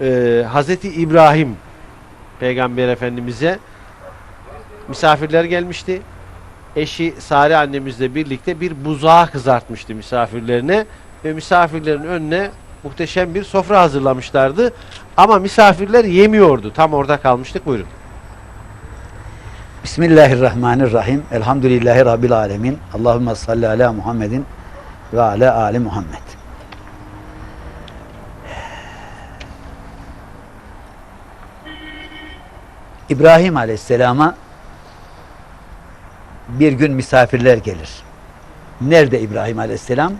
e, Hazreti İbrahim Peygamber Efendimiz'e misafirler gelmişti. Eşi Sare annemizle birlikte bir buzağı kızartmıştı misafirlerine ve misafirlerin önüne muhteşem bir sofra hazırlamışlardı. Ama misafirler yemiyordu. Tam orada kalmıştık. Buyurun. Bismillahirrahmanirrahim. Elhamdülillahi Rabbil alemin. Allahümme salli ala Muhammedin ve ala ali Muhammed. İbrahim Aleyhisselam'a bir gün misafirler gelir. Nerede İbrahim Aleyhisselam?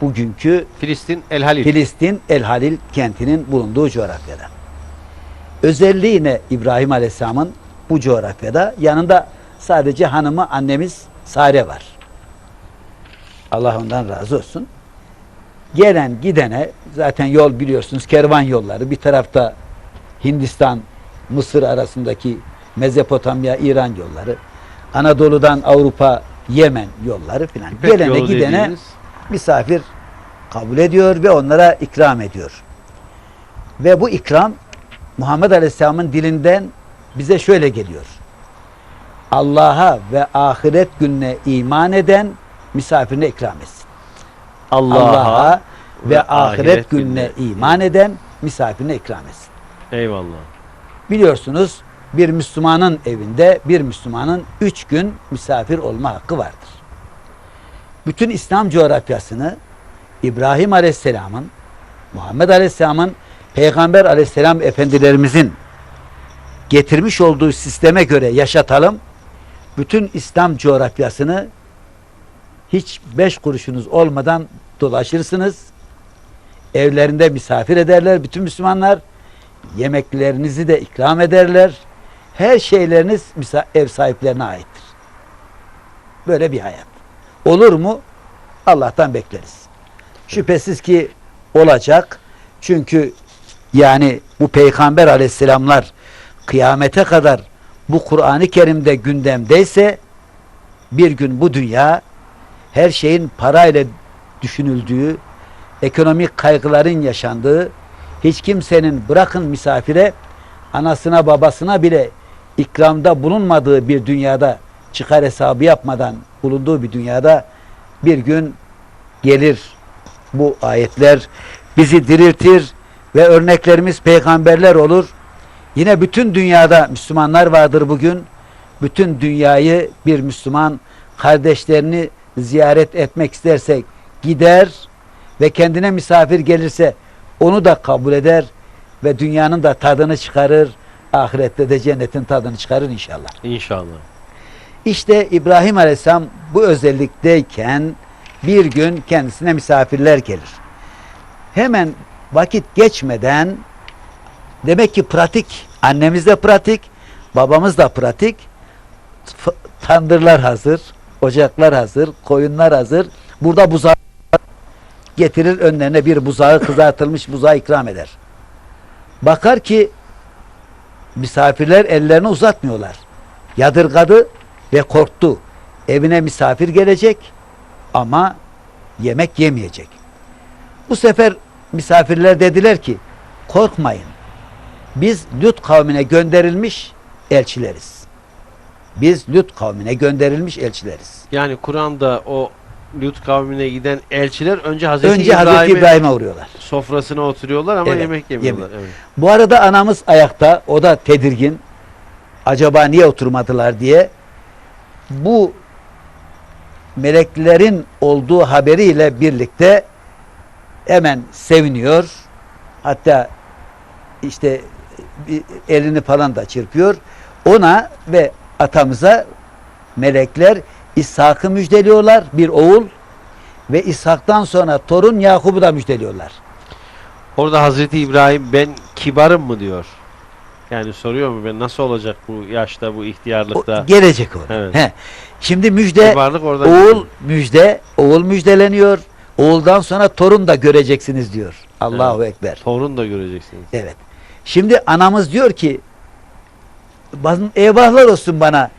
Bugünkü Filistin El Halil. Filistin El Halil kentinin bulunduğu coğrafyada. Özelliği ne İbrahim Aleyhisselam'ın bu coğrafyada? Yanında sadece hanımı annemiz Sare var. Allah ondan razı olsun. Gelen gidene zaten yol biliyorsunuz kervan yolları. Bir tarafta Hindistan, Mısır arasındaki Mezopotamya, İran yolları. Anadolu'dan Avrupa, Yemen yolları filan. Gelene yolu gidene dediğiniz misafir kabul ediyor ve onlara ikram ediyor. Ve bu ikram Muhammed Aleyhisselam'ın dilinden bize şöyle geliyor. Allah'a ve ahiret gününe iman eden misafirine ikram etsin. Allah'a ve ahiret gününe iman eden misafirine ikram etsin. Eyvallah. Biliyorsunuz bir Müslümanın evinde bir Müslümanın üç gün misafir olma hakkı vardır. Bütün İslam coğrafyasını İbrahim Aleyhisselam'ın, Muhammed Aleyhisselam'ın, Peygamber Aleyhisselam efendilerimizin getirmiş olduğu sisteme göre yaşatalım. Bütün İslam coğrafyasını hiç beş kuruşunuz olmadan dolaşırsınız. Evlerinde misafir ederler bütün Müslümanlar. Yemeklerinizi de ikram ederler. Her şeyleriniz ev sahiplerine aittir. Böyle bir hayat. Olur mu? Allah'tan bekleriz. Şüphesiz ki olacak. Çünkü yani bu peygamber aleyhisselamlar kıyamete kadar bu Kur'an-ı Kerim'de gündemdeyse bir gün bu dünya her şeyin parayla düşünüldüğü, ekonomik kaygıların yaşandığı, hiç kimsenin bırakın misafire anasına babasına bile ikramda bulunmadığı bir dünyada çıkar hesabı yapmadan bulunduğu bir dünyada bir gün gelir bu ayetler bizi diriltir ve örneklerimiz peygamberler olur. Yine bütün dünyada Müslümanlar vardır bugün. Bütün dünyayı bir Müslüman kardeşlerini ziyaret etmek isterse gider ve kendine misafir gelirse onu da kabul eder ve dünyanın da tadını çıkarır. Ahirette de cennetin tadını çıkarır inşallah. İnşallah. İşte İbrahim Aleyhisselam bu özellikteyken bir gün kendisine misafirler gelir. Hemen vakit geçmeden demek ki pratik, annemiz de pratik, babamız da pratik. Tandırlar hazır, ocaklar hazır, koyunlar hazır. Burada buzağı getirir önlerine bir buzağı kızartılmış buzağı ikram eder. Bakar ki misafirler ellerini uzatmıyorlar. Yadırgadı ve korktu. Evine misafir gelecek ama yemek yemeyecek. Bu sefer misafirler dediler ki korkmayın. Biz Lut kavmine gönderilmiş elçileriz. Biz Lut kavmine gönderilmiş elçileriz. Yani Kur'an'da o Lut kavmine giden elçiler önce Hazreti Önce Hazreti İbrahim'in İbrahim'e uğruyorlar. sofrasına oturuyorlar ama Evet, yemek yemiyorlar. Evet. Bu arada anamız ayakta, o da tedirgin. Acaba niye oturmadılar diye. Bu meleklerin olduğu haberiyle birlikte hemen seviniyor. Hatta işte elini falan da çırpıyor. Ona ve atamıza melekler İshak'ı müjdeliyorlar. Bir oğul ve İshak'tan sonra torun Yakub'u da müjdeliyorlar. Orada Hazreti İbrahim ben kibarım mı diyor. Yani soruyor mu ben nasıl olacak bu yaşta bu O ihtiyarlıkta? gelecek o. Evet. He. Şimdi müjde Kibarlık orada. oğul müjde, oğul müjdeleniyor. Oğuldan sonra torun da göreceksiniz diyor. Allahu ekber. Torun da göreceksiniz. Evet. Şimdi anamız diyor ki "Bazı- eyvahlar olsun bana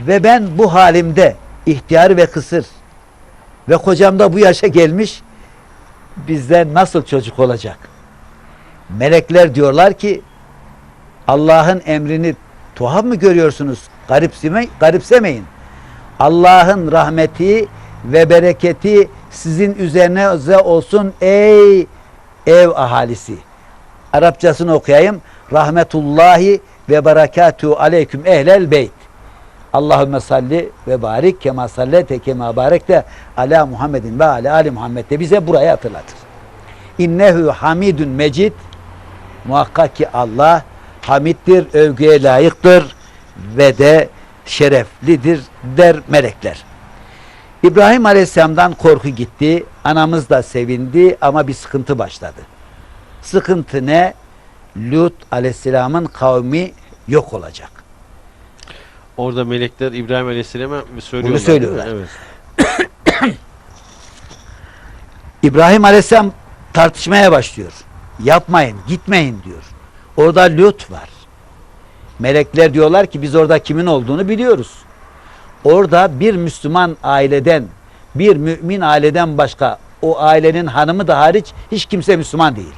ve ben bu halimde ihtiyar ve kısır ve kocam da bu yaşa gelmiş bizden nasıl çocuk olacak? Melekler diyorlar ki Allah'ın emrini tuhaf mı görüyorsunuz? Garipseme, garipsemeyin. Allah'ın rahmeti ve bereketi sizin üzerinize olsun ey ev ahalisi. Arapçasını okuyayım. Rahmetullahi ve berekatuhu aleyküm ehlel beyt. Allahümme salli ve barik kema sallete kema barek de ala Muhammedin ve ala ali Muhammed de bize burayı hatırlatır. İnnehu hamidun mecid muhakkak ki Allah hamiddir, övgüye layıktır ve de şereflidir der melekler. İbrahim Aleyhisselam'dan korku gitti. Anamız da sevindi ama bir sıkıntı başladı. Sıkıntı ne? Lut Aleyhisselam'ın kavmi yok olacak. Orada melekler İbrahim Aleyhisselam'a söylüyorlar. Bunu söylüyorlar. Evet. İbrahim Aleyhisselam tartışmaya başlıyor. Yapmayın, gitmeyin diyor. Orada Lut var. Melekler diyorlar ki biz orada kimin olduğunu biliyoruz. Orada bir Müslüman aileden, bir mümin aileden başka o ailenin hanımı da hariç hiç kimse Müslüman değil.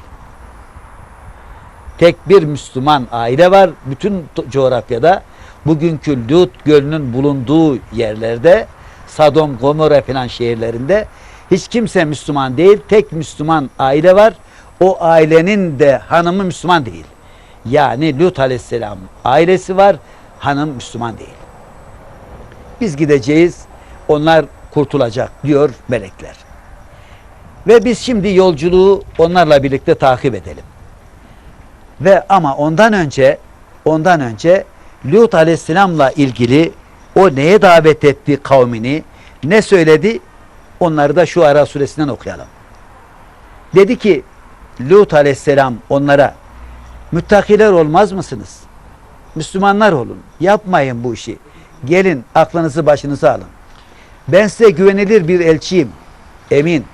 Tek bir Müslüman aile var bütün coğrafyada. Bugünkü Lut Gölü'nün bulunduğu yerlerde Sadom, Gomorra falan şehirlerinde hiç kimse Müslüman değil. Tek Müslüman aile var. O ailenin de hanımı Müslüman değil. Yani Lut Aleyhisselam ailesi var. Hanım Müslüman değil. Biz gideceğiz. Onlar kurtulacak diyor melekler. Ve biz şimdi yolculuğu onlarla birlikte takip edelim. Ve ama ondan önce ondan önce Lut Aleyhisselam'la ilgili o neye davet etti kavmini, ne söyledi? Onları da şu Ara suresinden okuyalım. Dedi ki Lut Aleyhisselam onlara müttakiler olmaz mısınız? Müslümanlar olun. Yapmayın bu işi. Gelin aklınızı başınıza alın. Ben size güvenilir bir elçiyim. Emin.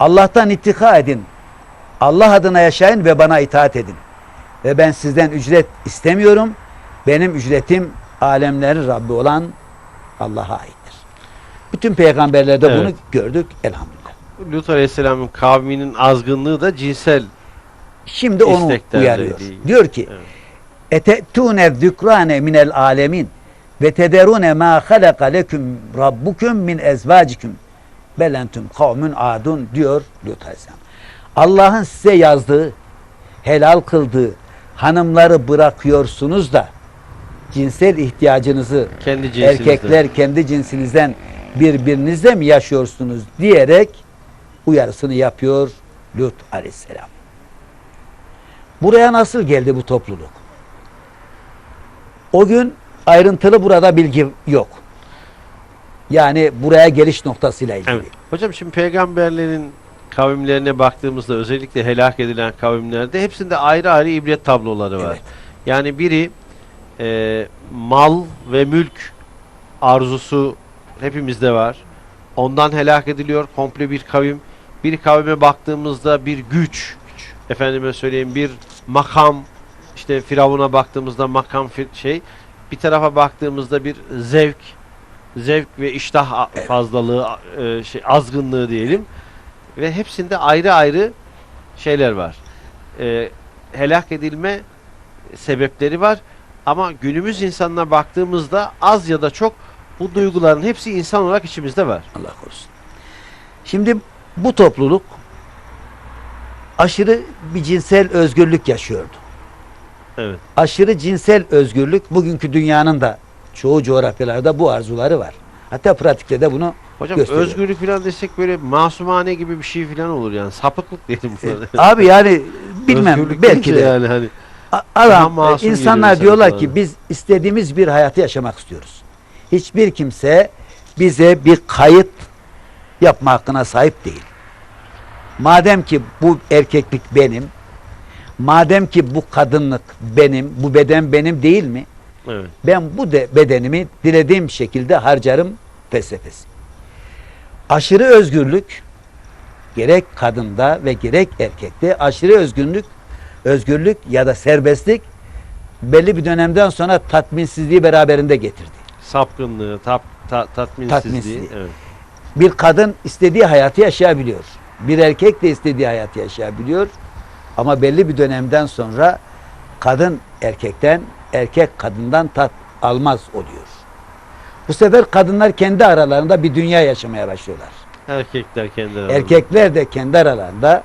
Allah'tan ittika edin. Allah adına yaşayın ve bana itaat edin. Ve ben sizden ücret istemiyorum. Benim ücretim alemlerin Rabbi olan Allah'a aittir. Bütün peygamberlerde Evet. bunu gördük elhamdülillah. Lut Aleyhisselam'ın kavminin azgınlığı da cinsel Şimdi onu uyarıyor. değil. Diyor ki Evet. ete'tune zükrane minel alemin ve tederune ma halaka leküm rabbukum min ezvaciküm belentum kavmün adun diyor Lut Aleyhisselam. Allah'ın size yazdığı, helal kıldığı hanımları bırakıyorsunuz da cinsel ihtiyacınızı kendi cinsinizden. erkekler kendi cinsinizden birbirinizle mi yaşıyorsunuz diyerek uyarısını yapıyor Lut Aleyhisselam. Buraya nasıl geldi bu topluluk? O gün ayrıntılı burada bilgi yok. Yani buraya geliş noktasıyla ilgili. Evet. Hocam şimdi peygamberlerin kavimlerine baktığımızda özellikle helak edilen kavimlerde hepsinde ayrı ayrı ibret tabloları var. Evet. Yani biri e, mal ve mülk arzusu hepimizde var. Ondan helak ediliyor komple bir kavim. Bir kavime baktığımızda bir güç, efendime söyleyeyim bir makam, işte Firavun'a baktığımızda makam şey, bir tarafa baktığımızda bir zevk, zevk ve iştah fazlalığı, e, şey azgınlığı diyelim. Ve hepsinde ayrı ayrı şeyler var. E, helak edilme sebepleri var. Ama günümüz insanına baktığımızda az ya da çok bu duyguların hepsi insan olarak içimizde var. Allah korusun. Şimdi bu topluluk aşırı bir cinsel özgürlük yaşıyordu. Evet. Aşırı cinsel özgürlük bugünkü dünyanın da çoğu coğrafyalarda bu arzuları var. Hatta pratikte de bunu Hocam gösteriyor. özgürlük falan desek böyle masumane gibi bir şey falan olur yani. Sapıklık diyelim buna. Abi yani bilmem Özgürlük belki de yani hani Daha Adam, masum insanlar geliyor diyorlar ki biz istediğimiz bir hayatı yaşamak istiyoruz. Hiçbir kimse bize bir kayıt yapma hakkına sahip değil. Madem ki bu erkeklik benim, madem ki bu kadınlık benim, bu beden benim değil mi? evet. Ben bu de bedenimi dilediğim şekilde harcarım felsefesi. Aşırı özgürlük gerek kadında ve gerek erkekte aşırı özgürlük özgürlük ya da serbestlik belli bir dönemden sonra tatminsizliği beraberinde getirdi. Sapkınlığı, tap, ta, tatminsizliği. Tatminsizliği. Evet. Bir kadın istediği hayatı yaşayabiliyor. Bir erkek de istediği hayatı yaşayabiliyor. Ama belli bir dönemden sonra kadın erkekten, erkek kadından tat almaz oluyor. Bu sefer kadınlar kendi aralarında bir dünya yaşamaya başlıyorlar. Erkekler kendi aralarında. Erkekler de kendi aralarında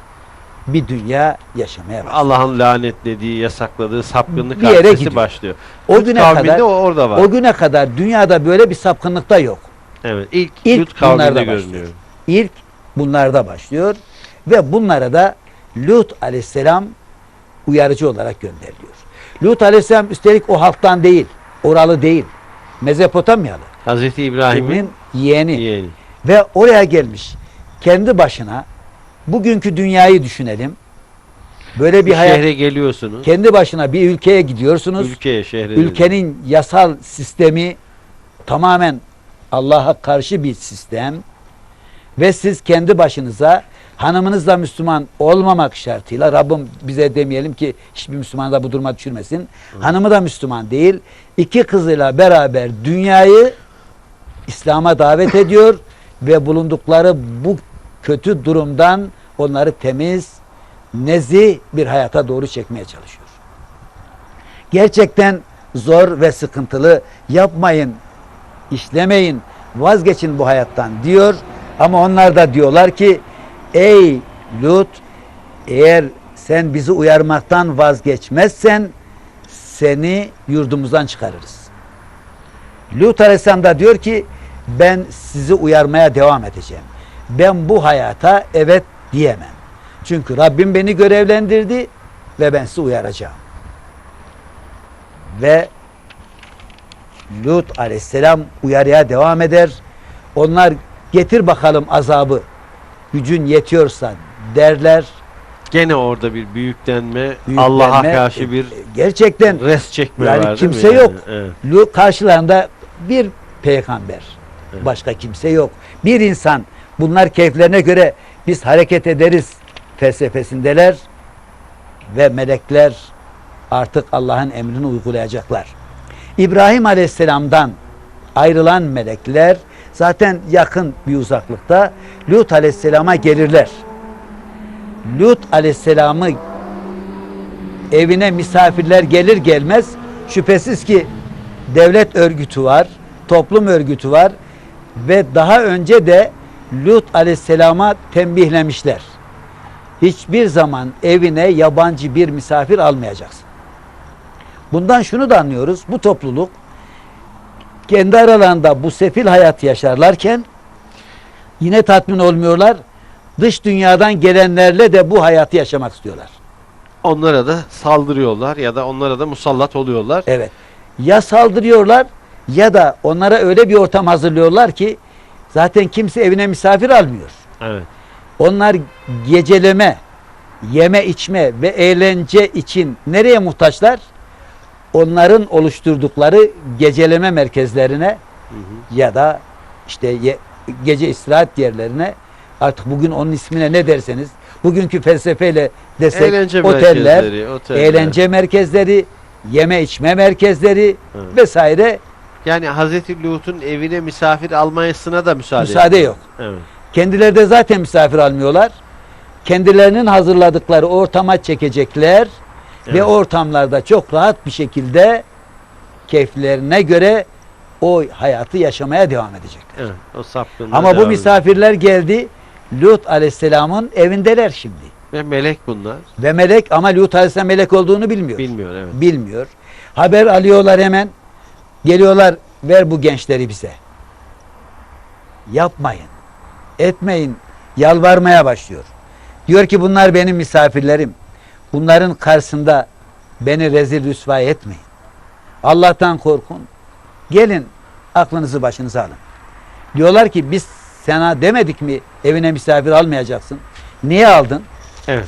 bir dünya yaşamaya başlıyor. Allah'ın lanetlediği, yasakladığı sapkınlık Bir yere gidiyor. başlıyor. O Lut güne kadar o orada var. o güne kadar dünyada böyle bir sapkınlık da yok. evet. İlk, İlk Lut kavminde görünüyor. İlk bunlarda başlıyor ve bunlara da Lut aleyhisselam uyarıcı olarak gönderiliyor. Lut aleyhisselam üstelik o halktan değil, oralı değil. Mezopotamyalı. Hazreti İbrahim'in İbrahim'in yeğeni. yeğeni. Ve oraya gelmiş. Kendi başına bugünkü dünyayı düşünelim. Böyle bir Bir hayat şehre geliyorsunuz. kendi başına bir ülkeye gidiyorsunuz. Ülkeye, şehre. Ülkenin yasal sistemi tamamen Allah'a karşı bir sistem ve siz kendi başınıza hanımınız da Müslüman olmamak şartıyla Rabbim bize demeyelim ki hiçbir Müslüman da bu duruma düşürmesin. Hanımı da Müslüman değil. iki kızıyla beraber dünyayı İslam'a davet ediyor ve bulundukları bu kötü durumdan onları temiz, nezih bir hayata doğru çekmeye çalışıyor. Gerçekten zor ve sıkıntılı. Yapmayın, işlemeyin, vazgeçin bu hayattan diyor. Ama onlar da diyorlar ki ey Lut eğer sen bizi uyarmaktan vazgeçmezsen seni yurdumuzdan çıkarırız. Lut Aleyhisselam da diyor ki ben sizi uyarmaya devam edeceğim. Ben bu hayata evet diyemem. Çünkü Rabbim beni görevlendirdi ve ben sizi uyaracağım. Ve Lut aleyhisselam uyarıya devam eder. Onlar getir bakalım azabı gücün yetiyorsa derler. Gene orada bir büyüklenme, Büyüklenme, Allah'a karşı e, bir gerçekten res çekme yani var kimse yani? yok. Evet. Lut karşılarında bir peygamber. Evet. Başka kimse yok. Bir insan. Bunlar keyiflerine göre biz hareket ederiz felsefesindeler ve melekler artık Allah'ın emrini uygulayacaklar. İbrahim Aleyhisselam'dan ayrılan melekler zaten yakın bir uzaklıkta Lut Aleyhisselam'a gelirler. Lut Aleyhisselam'ı evine misafirler gelir gelmez şüphesiz ki devlet örgütü var, toplum örgütü var ve daha önce de Lut Aleyhisselam'a tembihlemişler. Hiçbir zaman evine yabancı bir misafir almayacaksın. Bundan şunu da anlıyoruz. Bu topluluk kendi aralarında bu sefil hayat yaşarlarken yine tatmin olmuyorlar. Dış dünyadan gelenlerle de bu hayatı yaşamak istiyorlar. Onlara da saldırıyorlar ya da onlara da musallat oluyorlar. Evet. Ya saldırıyorlar ya da onlara öyle bir ortam hazırlıyorlar ki zaten kimse evine misafir almıyor. Evet. Onlar geceleme, yeme içme ve eğlence için nereye muhtaçlar? Onların oluşturdukları geceleme merkezlerine Hı hı. ya da işte ye- gece istirahat yerlerine artık bugün onun ismine ne derseniz bugünkü felsefeyle desek Eğlence oteller, oteller. eğlence merkezleri, yeme içme merkezleri Evet. vesaire Yani Hazreti Lut'un evine misafir almayasına da müsaade müsaade yok. Evet. Kendileri de zaten misafir almıyorlar. Kendilerinin hazırladıkları ortama çekecekler ve Evet. ortamlarda çok rahat bir şekilde keyiflerine göre o hayatı yaşamaya devam edecekler. Evet. O sapkınlığa Ama bu misafirler geldi. Lut aleyhisselamın evindeler şimdi. Ve melek bunlar. Ve melek ama Lut aleyhisselam melek olduğunu bilmiyor. Bilmiyor evet. Bilmiyor. Haber alıyorlar hemen. Geliyorlar ver bu gençleri bize. Yapmayın. Etmeyin. Yalvarmaya başlıyor. Diyor ki bunlar benim misafirlerim. Bunların karşısında beni rezil rüsva etmeyin. Allah'tan korkun. Gelin aklınızı başınıza alın. Diyorlar ki biz sana demedik mi evine misafir almayacaksın. Niye aldın? Evet.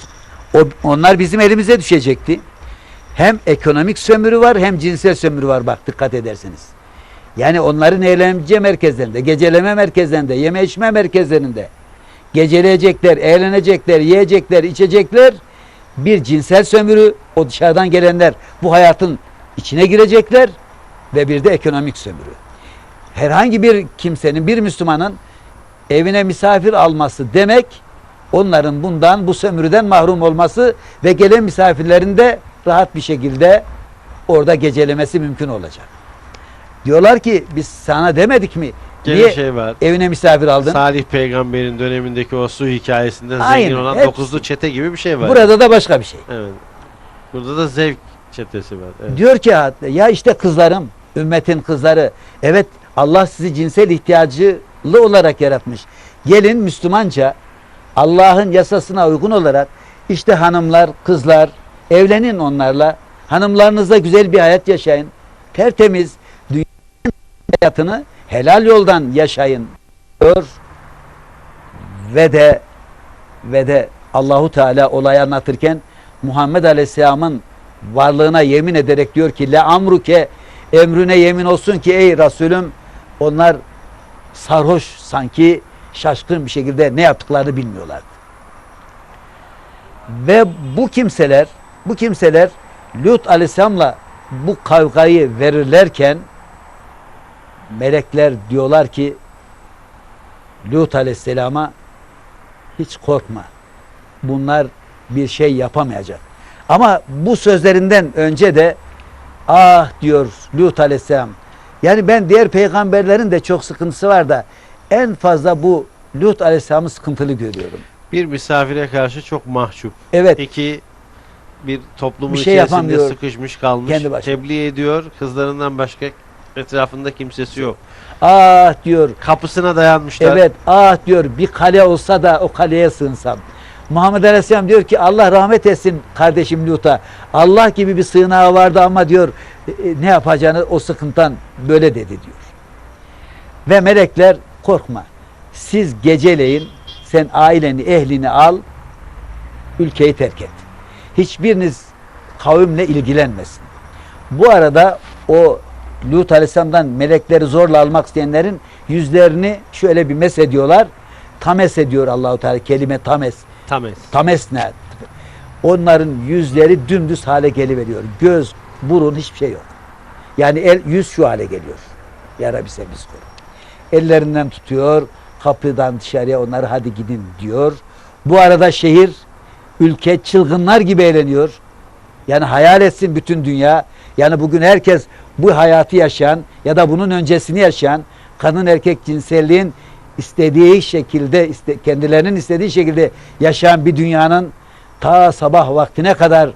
O, onlar bizim elimize düşecekti. Hem ekonomik sömürü var hem cinsel sömürü var bak dikkat ederseniz. Yani onların eğlence merkezlerinde, geceleme merkezlerinde, yeme içme merkezlerinde geceleyecekler, eğlenecekler, yiyecekler, içecekler. Bir cinsel sömürü, o dışarıdan gelenler bu hayatın içine girecekler ve bir de ekonomik sömürü. Herhangi bir kimsenin, bir Müslümanın evine misafir alması demek onların bundan bu sömürüden mahrum olması ve gelen misafirlerin de rahat bir şekilde orada gecelemesi mümkün olacak. Diyorlar ki biz sana demedik mi? Gene Niye şey var. evine misafir aldın? Salih peygamberin dönemindeki o su hikayesinden Aynen, zengin olan hepsi. dokuzlu çete gibi bir şey var. Burada da başka bir şey. Evet. Burada da zevk çetesi var. Evet. Diyor ki ya işte kızlarım, ümmetin kızları. Evet Allah sizi cinsel ihtiyacılı olarak yaratmış. Gelin Müslümanca Allah'ın yasasına uygun olarak işte hanımlar, kızlar evlenin onlarla. Hanımlarınızla güzel bir hayat yaşayın. Tertemiz dünya hayatını helal yoldan yaşayın diyor. Ve de ve de Allahu Teala olayı anlatırken Muhammed Aleyhisselam'ın varlığına yemin ederek diyor ki le amruke emrüne yemin olsun ki ey Resulüm onlar sarhoş sanki şaşkın bir şekilde ne yaptıklarını bilmiyorlardı. Ve bu kimseler bu kimseler Lut Aleyhisselam'la bu kavgayı verirlerken melekler diyorlar ki Lut Aleyhisselam'a hiç korkma. Bunlar bir şey yapamayacak. Ama bu sözlerinden önce de ah diyor Lut Aleyhisselam. Yani ben diğer peygamberlerin de çok sıkıntısı var da en fazla bu Lut Aleyhisselam'ı sıkıntılı görüyorum. Bir misafire karşı çok mahcup. Evet. İki bir toplumun Bir şey içerisinde yapamıyor. sıkışmış kalmış. Kendi başına. Tebliğ ediyor. Kızlarından başka etrafında kimsesi yok. Ah diyor Kapısına dayanmışlar. Evet ah diyor bir kale olsa da o kaleye sığınsam. Muhammed Aleyhisselam diyor ki Allah rahmet etsin kardeşim Lut'a. Allah gibi bir sığınağı vardı ama diyor e, ne yapacağını o sıkıntıdan böyle dedi diyor. Ve melekler korkma. Siz geceleyin sen aileni ehlini al ülkeyi terk et. Hiçbiriniz kavimle ilgilenmesin. Bu arada o Lut Aleyhisselam'dan melekleri zorla almak isteyenlerin yüzlerini şöyle bir mes ediyorlar. Tames ediyor Allahu Teala kelime tames. Tames. Tames ne? Onların yüzleri dümdüz hale geliveriyor. Göz, burun hiçbir şey yok. Yani el yüz şu hale geliyor. Ya Rabbi sen bizi koru. Ellerinden tutuyor. Kapıdan dışarıya onları hadi gidin diyor. Bu arada şehir, ülke çılgınlar gibi eğleniyor. Yani hayal etsin bütün dünya. Yani bugün herkes bu hayatı yaşayan ya da bunun öncesini yaşayan kadın erkek cinselliğin istediği şekilde kendilerinin istediği şekilde yaşayan bir dünyanın ta sabah vaktine kadar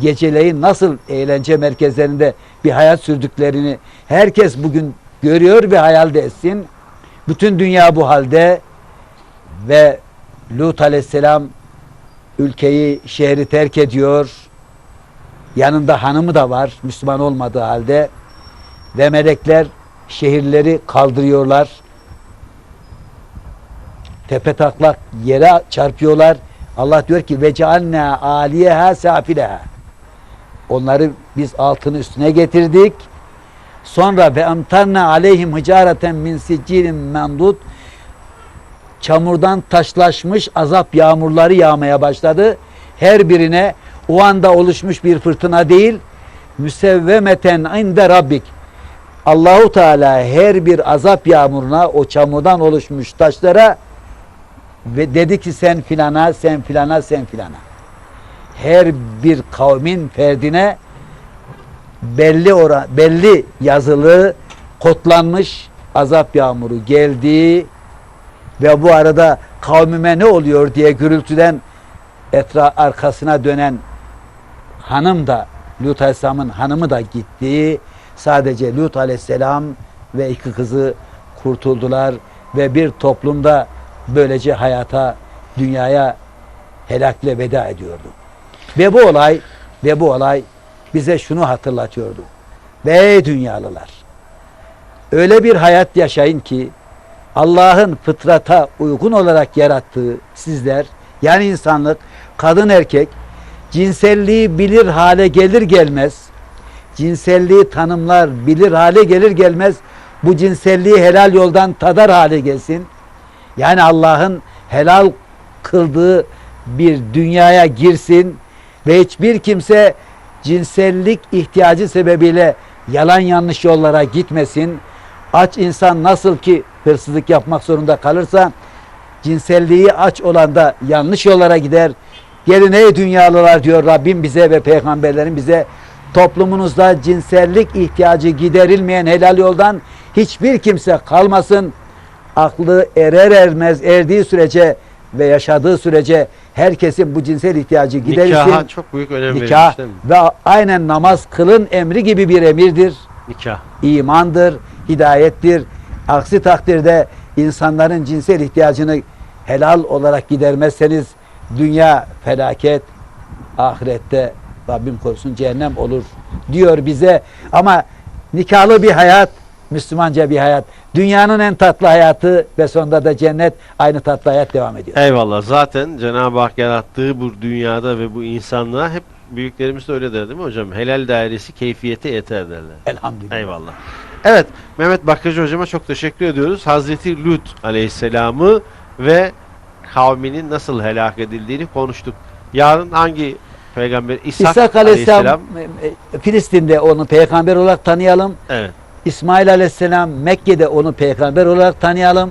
geceleyin nasıl eğlence merkezlerinde bir hayat sürdüklerini herkes bugün görüyor ve hayal etsin. Bütün dünya bu halde ve Lut aleyhisselam ülkeyi, şehri terk ediyor. Yanında hanımı da var Müslüman olmadığı halde. Ve melekler şehirleri kaldırıyorlar. Tepe taklak yere çarpıyorlar. Allah diyor ki ve cealna aliyeha safileha. Onları biz altını üstüne getirdik. Sonra ve emtarna aleyhim hicareten min siccilin mendud çamurdan taşlaşmış azap yağmurları yağmaya başladı. Her birine o anda oluşmuş bir fırtına değil, müsevvemeten inde rabbik. Allahu Teala her bir azap yağmuruna o çamurdan oluşmuş taşlara ve dedi ki sen filana, sen filana, sen filana. Her bir kavmin ferdine belli ora, belli yazılı kodlanmış azap yağmuru geldi ve bu arada kavmime ne oluyor diye gürültüden etra arkasına dönen hanım da Lut Aleyhisselam'ın hanımı da gitti. Sadece Lut Aleyhisselam ve iki kızı kurtuldular ve bir toplumda böylece hayata, dünyaya helakle veda ediyordu. Ve bu olay ve bu olay bize şunu hatırlatıyordu. Ve dünyalılar öyle bir hayat yaşayın ki Allah'ın fıtrata uygun olarak yarattığı sizler yani insanlık kadın erkek cinselliği bilir hale gelir gelmez cinselliği tanımlar bilir hale gelir gelmez bu cinselliği helal yoldan tadar hale gelsin. Yani Allah'ın helal kıldığı bir dünyaya girsin ve hiçbir kimse cinsellik ihtiyacı sebebiyle yalan yanlış yollara gitmesin. Aç insan nasıl ki hırsızlık yapmak zorunda kalırsa cinselliği aç olan da yanlış yollara gider. Gelin ey dünyalılar diyor Rabbim bize ve peygamberlerin bize toplumunuzda cinsellik ihtiyacı giderilmeyen helal yoldan hiçbir kimse kalmasın. Aklı erer ermez erdiği sürece ve yaşadığı sürece herkesin bu cinsel ihtiyacı giderilsin. Nikaha çok büyük önem Nikah verilmiş ve aynen namaz kılın emri gibi bir emirdir Nikah. imandır, hidayettir. Aksi takdirde insanların cinsel ihtiyacını helal olarak gidermezseniz dünya felaket, ahirette Rabbim korusun cehennem olur diyor bize. Ama nikahlı bir hayat, Müslümanca bir hayat. Dünyanın en tatlı hayatı ve sonunda da cennet aynı tatlı hayat devam ediyor. Eyvallah. Zaten Cenab-ı Hak yarattığı bu dünyada ve bu insanlığa hep büyüklerimiz de öyle der değil mi hocam? Helal dairesi keyfiyete yeter derler. Elhamdülillah. Eyvallah. Evet, Mehmet Bakkacı hocama çok teşekkür ediyoruz. Hazreti Lut aleyhisselamı ve kavminin nasıl helak edildiğini konuştuk. Yarın hangi peygamber? İshak, İshak Aleyhisselam e, Filistin'de onu peygamber olarak tanıyalım. Evet. İsmail Aleyhisselam Mekke'de onu peygamber olarak tanıyalım.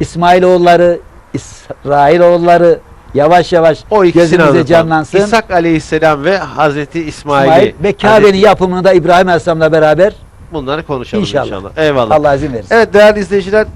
İsmailoğulları, İsrailoğulları yavaş yavaş O gözümüze canlansın. İshak aleyhisselam ve Hazreti İsmail'i. İsmail ve Kabe'nin yapımını da İbrahim Aleyhisselam'la beraber Bunları konuşalım İnşallah. inşallah. Eyvallah. Allah izin verirse. Evet değerli izleyiciler